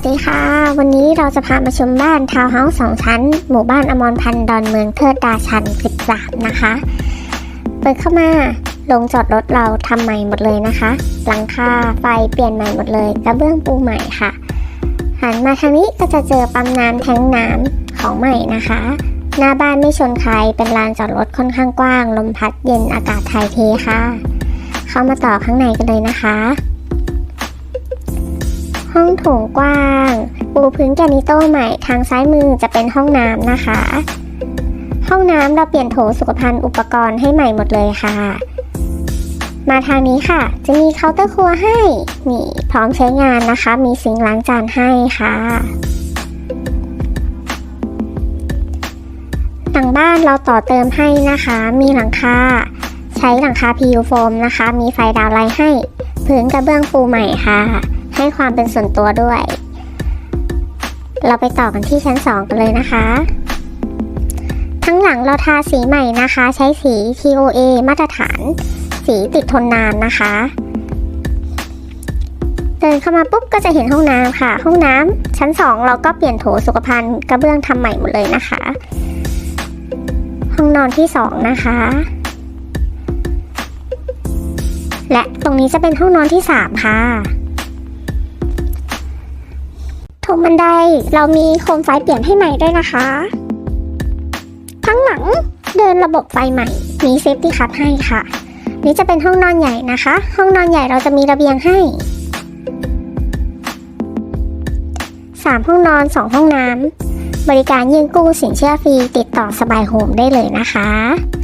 วัสดีค่ะ วันนี้เราจะพามาชมบ้านทาวน์เฮาส์สองชั้น หมู่บ้านอมรพันธ์ดอนเมืองเทิดดาชัน13นะคะ เปิดเข้ามาลงจอดรถเราทำใหม่หมดเลยนะคะ หลังคาไฟเปลี่ยนใหม่หมดเลยกระเบื้องปูใหม่ค่ะ หันมาทางนี้ก็จะเจอปั๊มน้ำแทงน้ำของใหม่นะคะ หน้าบ้านไม่ชนใครเป็นลานจอดรถค่อนข้างกว้าง ลมพัดเย็นอากาศถ่ายเทค่ะ เข้ามาต่อข้างในกันเลยนะคะ ห้องโถงกว้าง ปูพื้นแกนิโต้ใหม่ทางซ้ายมือจะเป็นห้องน้ำนะคะ ห้องน้ำเราเปลี่ยนโถสุขภัณฑ์อุปกรณ์ให้ใหม่หมดเลยค่ะ มาทางนี้ค่ะ จะมีเคาน์เตอร์ครัวให้ นี่พร้อมใช้งานนะคะ มีซิงค์ล้างจานให้ค่ะหลังบ้านเราต่อเติมให้นะคะ มีหลังคาใช้หลังคา PU โฟมนะคะ มีไฟดาวไลท์ให้ พื้นกระเบื้องปูใหม่ค่ะ ให้ความเป็นส่วนตัวด้วย เราไปต่อกันที่ชั้น 2 กันเลยนะคะ ทั้งหลังเราทาสีใหม่นะคะ ใช้สี TOA มาตรฐาน สีติดทนนานนะคะ เดินเข้ามาปุ๊บก็จะเห็นห้องน้ำค่ะ ห้องน้ำชั้น 2 เราก็เปลี่ยนโถสุขภัณฑ์กระเบื้องทำใหม่หมดเลยนะคะ ห้องนอนที่ 2 นะคะและตรงนี้จะเป็นห้องนอนที่ 3 ค่ะ โถงบันได เรามีโคมไฟเปลี่ยนให้ใหม่ด้วยนะคะ ทั้งหลังเดินระบบไฟใหม่ มีเซฟตี้คัทให้ค่ะ นี่จะเป็นห้องนอนใหญ่นะคะ ห้องนอนใหญ่เราจะมีระเบียงให้ 3 ห้องนอน 2 ห้องน้ำบริการยื่นกู้สินเชื่อฟรีติดต่อสบายโฮมได้เลยนะคะ